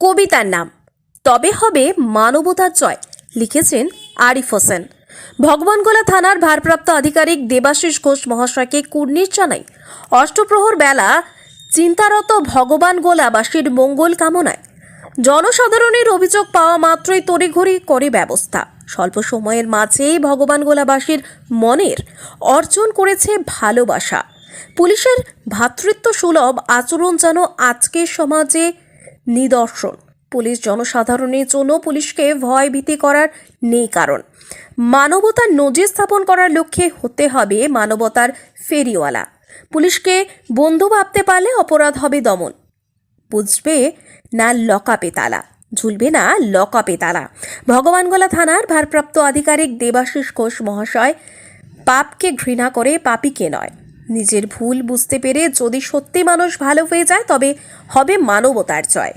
কবিতার নাম। তবে হবে মানবতার জয়, লিখেছেন আরিফ হোসেন। ভগবানগোলা থানার ভারপ্রাপ্ত আধিকারিক দেবাশিস ঘোষ মহাশয়কে কুর্নিশ জানাই। অষ্টপ্রহর বেলা চিন্তারত ভগবান গোলাবাসীর মঙ্গল কামনায়। জনসাধারণের অভিযোগ পাওয়া মাত্রই তড়িঘড়ি করে ব্যবস্থা। স্বল্প সময়ের মাঝেই ভগবান গোলাবাসীর মনের অর্জন করেছে ভালোবাসা। পুলিশের ভ্রাতৃত্ব সুলভ আচরণ যেন আজকের সমাজে নিদর্শন। পুলিশ জনসাধারণের জন্য পুলিশকে ভয় ভীতি করার নেই কারণ। মানবতার নজির স্থাপন করার লক্ষ্যে হতে হবে মানবতার ফেরিওয়ালা। পুলিশকে বন্ধু ভাবতে পারলে অপরাধ হবে দমন। বুঝবে না লকাপে তালা ঝুলবে না লকাপে তালা ভগবানগোলা থানার ভারপ্রাপ্ত আধিকারিক দেবাশিস ঘোষ মহাশয়, পাপকে ঘৃণা করে পাপিকে নয়। নিজের ভুল বুঝতে পেরে যদি সত্যি মানুষ ভালো হয়ে যায় তবে হবে মানবতার জয়।